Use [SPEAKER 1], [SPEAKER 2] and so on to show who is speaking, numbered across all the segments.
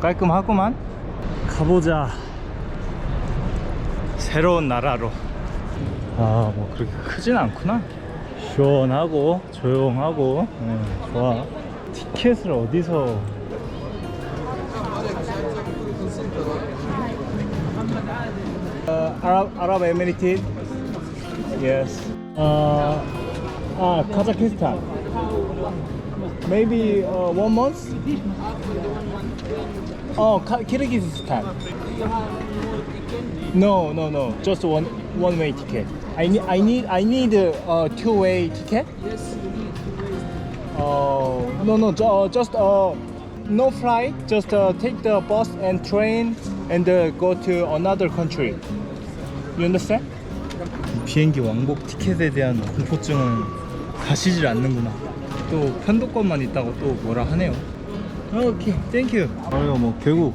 [SPEAKER 1] 깔끔하구만. 가보자. 새로운 나라로. 아 뭐 그렇게 크진 않구나. 시원하고 조용하고. 네, 좋아. 티켓을 어디서? uh, Arab Arab Emirates yes. uh, ah Kazakhstan maybe uh, one month oh Kyrgyzstan no no no just one one way ticket I need I need I need a two way ticket Oh no no ju- uh, just uh no flight just uh, take the bus and train and uh, go to another country you understand? 비행기 왕복 티켓에 대한 공포증은 가시질 않는구나 또 편도권만 있다고 또 뭐라 하네요. 오케이 땡큐 아유 뭐 결국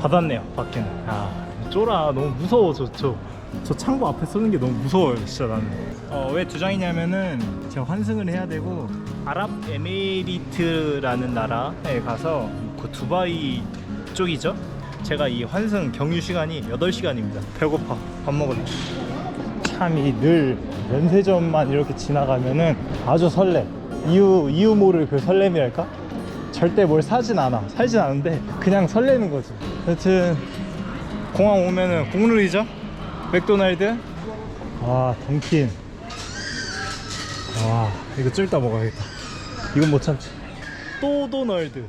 [SPEAKER 1] 받았네요 받기는. 아 쫄아. 너무 무서워 저, 저, 저 창고 앞에 서는 게 너무 무서워요 진짜 나는. 어, 왜 두 장이냐면은 제가 환승을 해야 되고 아랍에미리트라는 나라에 가서 그 두바이 쪽이죠? 제가 이 환승 경유 시간이 8시간입니다. 배고파. 밥 먹을래. 참이 늘 면세점만 이렇게 지나가면은 아주 설레 이유 이유 모를 그 설렘이랄까? 절대 뭘 사진 않아. 살진 않은데 그냥 설레는 거지. 여튼 공항 오면은 국룰이죠? 맥도날드? 아 던킨. 와 이거 좀 이따 먹어야겠다. 이건 못 참지. 또 도널드.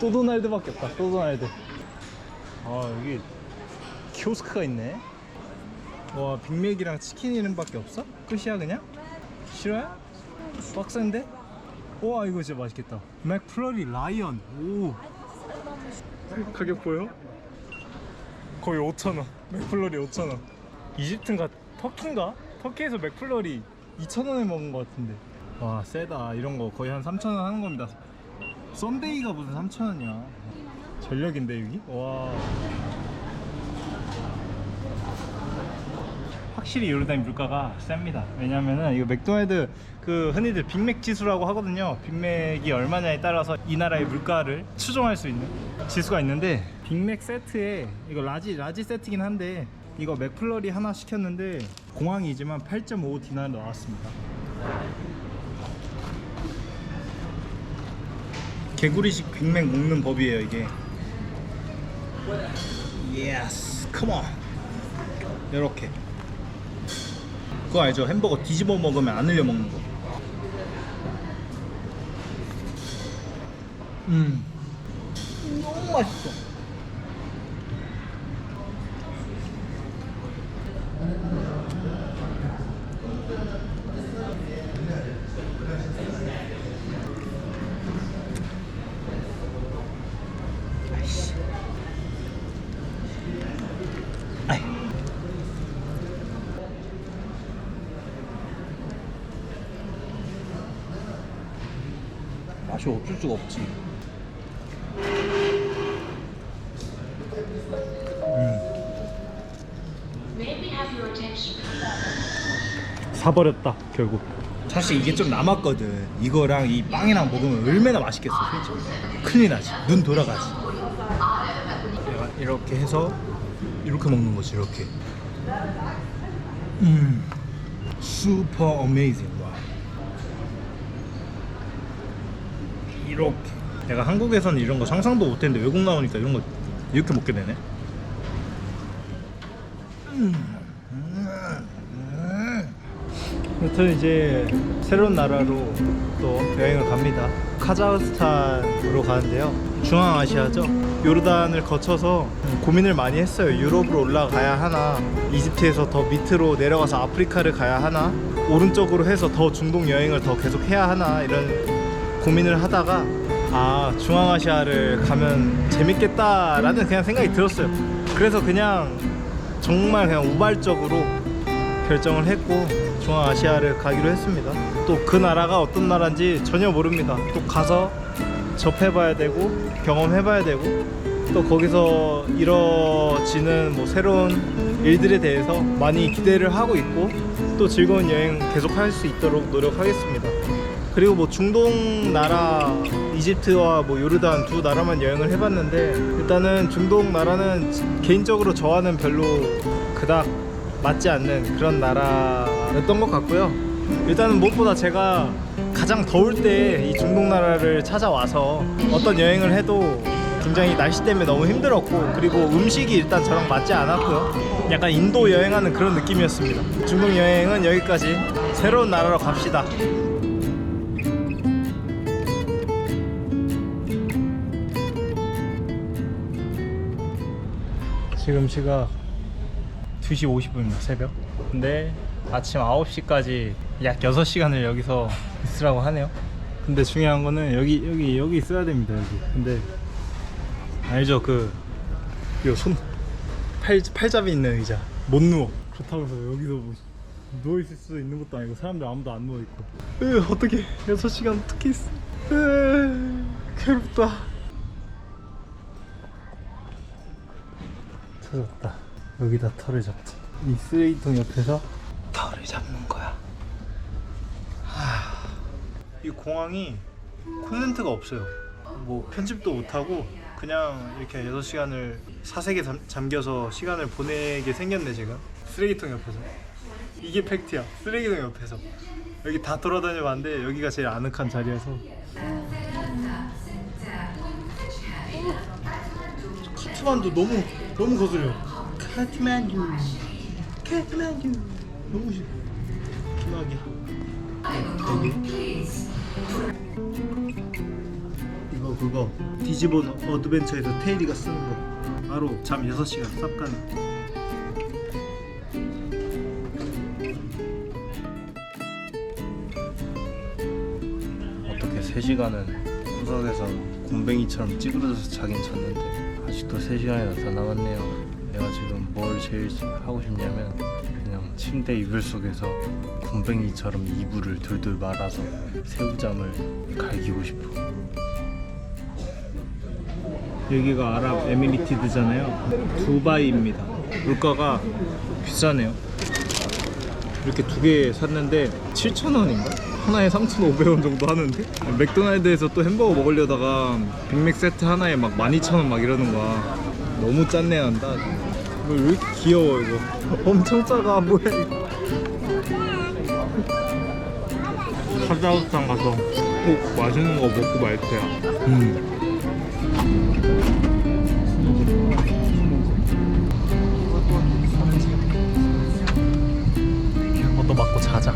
[SPEAKER 1] 또 도날드밖에 없다 또 도날드. 아 여기 키오스크가 있네. 와 빅맥이랑 치킨 이름밖에 없어? 끝이야 그냥? 싫어요? 빡센데? 와 이거 진짜 맛있겠다. 맥플러리 라이언. 오. 가격 보여? 거의 5천원. 맥플러리 5천원. 이집트인가? 터키인가? 터키에서 맥플러리 2천원에 먹은 것 같은데. 와 세다. 이런 거 거의 한 3천원 하는 겁니다. 썬데이가 무슨 3천원이야? 전력인데 여기? 와 확실히 요르단 물가가 셉니다. 왜냐면은 이거 맥도날드 그 흔히들 빅맥 지수라고 하거든요. 빅맥이 얼마냐에 따라서 이 나라의 물가를 추정할 수 있는 지수가 있는데 빅맥 세트에 이거 라지 라지 세트긴 한데 이거 맥플러리 하나 시켰는데 공항이지만 8.5 디나르 나왔습니다. 개구리식 빅맥 먹는 법이에요 이게. 예스, 컴온. 이렇게. 그거 알죠? 햄버거 뒤집어 먹으면 안 흘려 먹는 거. 음. 너무 맛있어. 맛이 없을 수가 없지. 사버렸다 결국. 사실 이게 좀 남았거든. 이거랑 이 빵이랑 먹으면 얼마나 맛있겠어, 솔직히. 큰일 나지. 눈 돌아가지. 내가 이렇게 해서 이렇게 먹는 거지, 이렇게. 음, 슈퍼 어메이징. 와. 이렇게 내가 한국에서는 이런 거 상상도 못했는데 외국 나오니까 이런 거 이렇게 먹게 되네. 여튼 이제 새로운 나라로 또 여행을 갑니다. 카자흐스탄으로 가는데요. 중앙아시아죠? 요르단을 거쳐서 고민을 많이 했어요. 유럽으로 올라가야 하나 이집트에서 더 밑으로 내려가서 아프리카를 가야 하나 오른쪽으로 해서 더 중동 여행을 더 계속 해야 하나 이런 고민을 하다가 아 중앙아시아를 가면 재밌겠다라는 그냥 생각이 들었어요. 그래서 그냥 정말 그냥 우발적으로 결정을 했고 중앙아시아를 가기로 했습니다. 또 그 나라가 어떤 나라인지 전혀 모릅니다. 또 가서 접해봐야 되고 경험해봐야 되고 또 거기서 이뤄지는 뭐 새로운 일들에 대해서 많이 기대를 하고 있고 또 즐거운 여행 계속 할 수 있도록 노력하겠습니다. 그리고 뭐 중동 나라 이집트와 뭐 요르단 두 나라만 여행을 해봤는데 일단은 중동 나라는 개인적으로 저와는 별로 그닥 맞지 않는 그런 나라였던 것 같고요. 일단은 무엇보다 제가 가장 더울 때 이 중동 나라를 찾아와서 어떤 여행을 해도 굉장히 날씨 때문에 너무 힘들었고 그리고 음식이 일단 저랑 맞지 않았고요. 약간 인도 여행하는 그런 느낌이었습니다. 중동 여행은 여기까지 새로운 나라로 갑시다. 지금 시각 2시 50분입니다 새벽. 근데 아침 9시까지 약 6시간을 여기서 있으라고 하네요. 근데 중요한 거는 여기 여기 여기 있어야 됩니다 여기. 근데 알죠? 그요손 팔, 팔잡이 있는 의자. 못 누워. 그렇다고 해서 여기서 뭐 누워 있을 수 있는 것도 아니고 사람들 아무도 안 누워 있고. 으 어떻게 6시간 어떻게 있어. 으 괴롭다 찾았다. 여기다 털을 잡자. 이 쓰레기통 옆에서 털을 잡는 거야. 하... 이 공항이 콘센트가 없어요. 뭐 편집도 못 하고 그냥 이렇게 6시간을 사색에 잠, 잠겨서 시간을 보내게 생겼네 지금. 쓰레기통 옆에서. 이게 팩트야. 쓰레기통 옆에서. 여기 다 돌아다녀 봤는데 여기가 제일 아늑한 자리여서 카트만두 너무 너무 거슬려. 카트만두, 카트만두 너무 싫어. 기막이야. 여기. 이거 그거 디지몬 어드벤처에서 테일이가 쓰는 거. 바로 잠 6시간 쌉. 어떻게 3시간은 구석에서 곰뱅이처럼 찌그러져서 자긴 잤는데 아직도 3시간이나 더 남았네요. 내가 지금 뭘 제일 하고 싶냐면 그냥 침대 이불 속에서 곰뱅이처럼 이불을 둘둘 말아서 새우잠을 갈기고 싶어. 여기가 아랍 에미리티드잖아요. 두바이입니다. 물가가 비싸네요. 이렇게 두 개 샀는데 7,000원인가? 하나에 3,500원 정도 하는데? 맥도날드에서 또 햄버거 먹으려다가 빅맥 세트 하나에 막 12,000원 막 이러는 거야. 너무 짠내 난다. 이거 왜 이렇게 귀여워 이거? 엄청 작아 뭐야 이거 카자흐스탄 가서 꼭 맛있는 거 먹고 말 거야. 음. 이것도 맞고 자자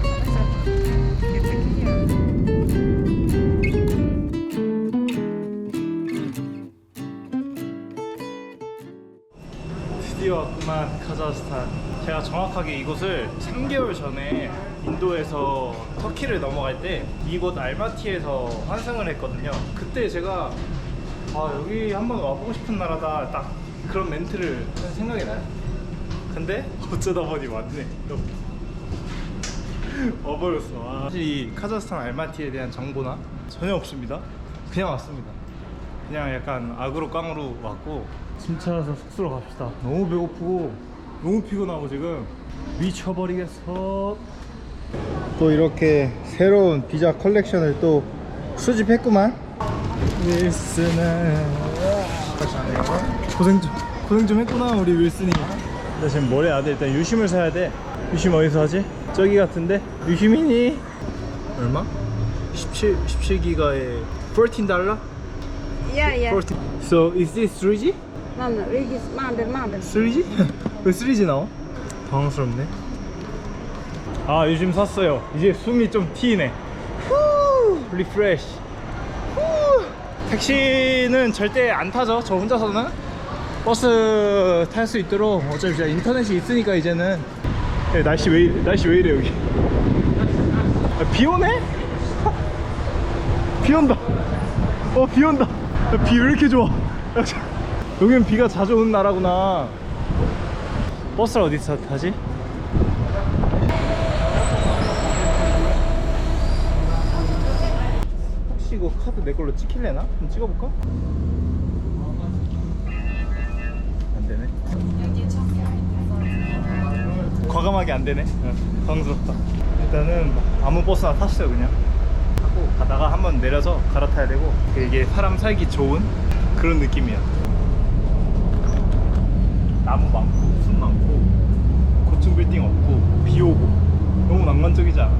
[SPEAKER 1] 제가 정확하게 이곳을 3개월 전에 인도에서 터키를 넘어갈 때 이곳 알마티에서 환승을 했거든요. 그때 제가 아 여기 한번 와보고 싶은 나라다 딱 그런 멘트를 한 생각이 나요. 근데 어쩌다 보니 왔네 와버렸어. 아. 사실 이 카자흐스탄 알마티에 대한 정보나? 전혀 없습니다. 그냥 왔습니다. 그냥 약간 악으로 깡으로 왔고. 짐 찾아서 숙소로 갑시다. 너무 배고프고 너무 피곤하고 지금 미쳐버리겠어 또 이렇게 새로운 비자 컬렉션을 또 수집했구만 윌슨은 고생 좀 고생 좀 했구나 우리 윌슨이 나 지금 뭘 해야 돼 일단 유심을 사야 돼 유심 어디서 하지? 저기 같은데 유심이니? 얼마? 17, 17기가에 14달러?
[SPEAKER 2] Yeah, yeah.
[SPEAKER 1] 14. So is this 3G?
[SPEAKER 2] No, no, it is mother, mother.
[SPEAKER 1] 3G? 왜 3G 나와? 당황스럽네. 아 요즘 샀어요. 이제 숨이 좀 튀네. 후, 리프레시. 후. 택시는 절대 안 타죠. 저 혼자서는 버스 탈 수 있도록 어차피 인터넷이 있으니까 이제는 네, 날씨 왜 날씨 왜 이래 여기? 아, 비 오네? 비 온다. 어, 비 온다. 비 왜 이렇게 좋아? 여기는 비가 자주 오는 나라구나. 버스를 어디서 타지? 혹시 이거 카드 내 걸로 찍힐래나? 한번 찍어볼까? 안 되네. 과감하게 안 되네. 응, 당황스럽다. 일단은 아무 버스나 탔어요 그냥. 타고 가다가 한번 내려서 갈아타야 되고 이게 사람 살기 좋은 그런 느낌이야 나무 많고 숲 많고 고층 빌딩 없고 비 오고. 너무 낭만적이지 않아?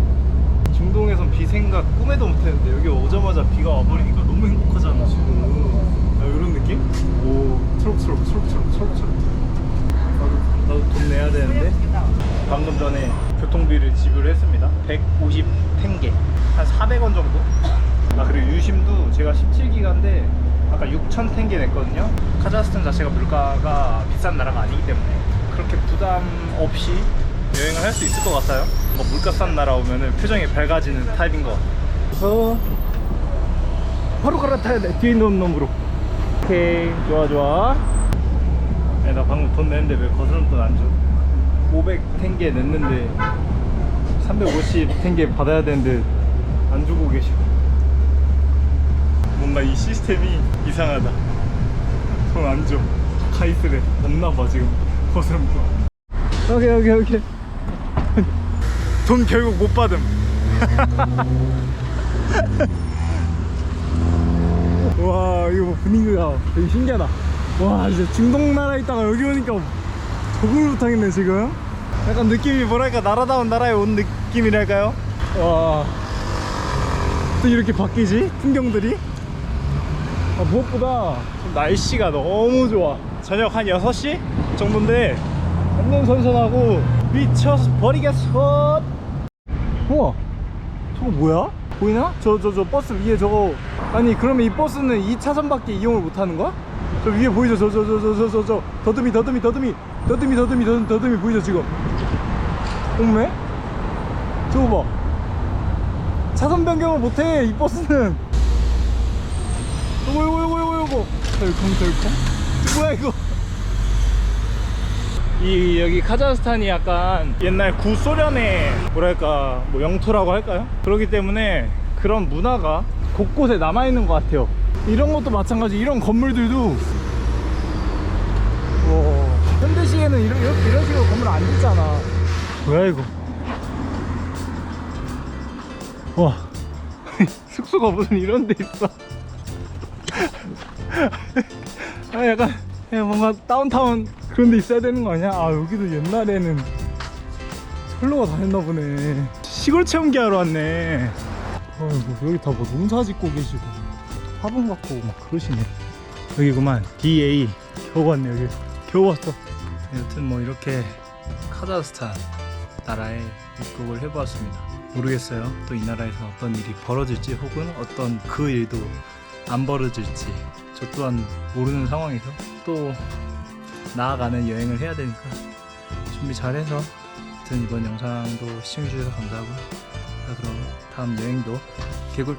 [SPEAKER 1] 중동에선 비 생각 꿈에도 못했는데 여기 오자마자 비가 와버리니까 너무 행복하잖아. 지금. 아, 이런 느낌? 오 초록초록 초록초록 초록초록. 나도, 나도 돈 내야 되는데. 방금 전에 교통비를 지불 했습니다. 150 탱게 한 400원 정도? 아 그리고 유심도 제가 17기가인데 아까 6천 탱게 냈거든요. 카자흐스탄 자체가 물가가 비싼 나라가 아니기 때문에 그렇게 부담 없이 여행을 할 수 있을 것 같아요. 뭐 물가 싼 나라 오면은 표정이 밝아지는 타입인 것 같아요. 어 바로 갈아타야 돼. 뒤에 있는 놈으로. 오케이. 좋아 좋아. 야, 나 방금 돈 냈는데 왜 거스름 돈 안 줘? 500 탱게 냈는데 350 탱게 받아야 되는데 안 주고 계셔 뭔가 이 시스템이 이상하다. 돈 안 줘. 가이스래 없나봐 지금. 거스름 돈 오케이 오케이 오케이. 돈 결국 못 받음. 와 이거 뭐 분위기가 되게 신기하다. 와 진짜 중동 나라에 있다가 여기 오니까 적응을 못하겠네 지금. 약간 느낌이 뭐랄까 나라다운 나라에 온 느낌이랄까요? 와 또 이렇게 바뀌지? 풍경들이 아, 무엇보다 날씨가 너무 좋아 저녁 한 6시 정도인데 완전 선선하고 미쳐서 버리겠어 우와 저거 뭐야? 보이나? 저 저 저 버스 위에 저거 아니 그러면 이 버스는 2차선밖에 이용을 못하는 거야? 저 위에 보이죠? 저 저 저 저 저 저저 더듬이 더듬이 더듬이 더듬이 더듬이 더듬이 더듬이 보이죠 지금? 옥매? 저거 봐 차선 변경을 못해 이 버스는 요거 요거 요거 요거 요거 덜컹덜컹 뭐야 이거 이 여기 카자흐스탄이 약간 옛날 구소련의 뭐랄까 뭐 영토라고 할까요? 그렇기 때문에 그런 문화가 곳곳에 남아 있는 것 같아요. 이런 것도 마찬가지. 이런 건물들도 와, 현대시에는 이런 이런, 이런 식으로 건물 안 짓잖아. 뭐야 이거? 와 숙소가 무슨 이런 데 있어? 아 약간 야, 뭔가 다운타운 그런 데 있어야 되는 거 아니야? 아 여기도 옛날에는 철로가 다녔나 보네. 시골 체험기 하러 왔네. 아이고 여기 다 뭐 농사 짓고 계시고. 화분 갖고 막 그러시네. 여기구만. DA 겨우 왔네 여기. 겨우 왔어. 여튼 뭐 이렇게 카자흐스탄 나라에 입국을 해보았습니다. 모르겠어요. 또 이 나라에서 어떤 일이 벌어질지 혹은 어떤 그 일도 안 벌어질지 저 또한 모르는 상황에서 또 나아가는 여행을 해야 되니까 준비 잘해서 아무튼 이번 영상도 시청해주셔서 감사하고 자 그럼 다음 여행도 개굴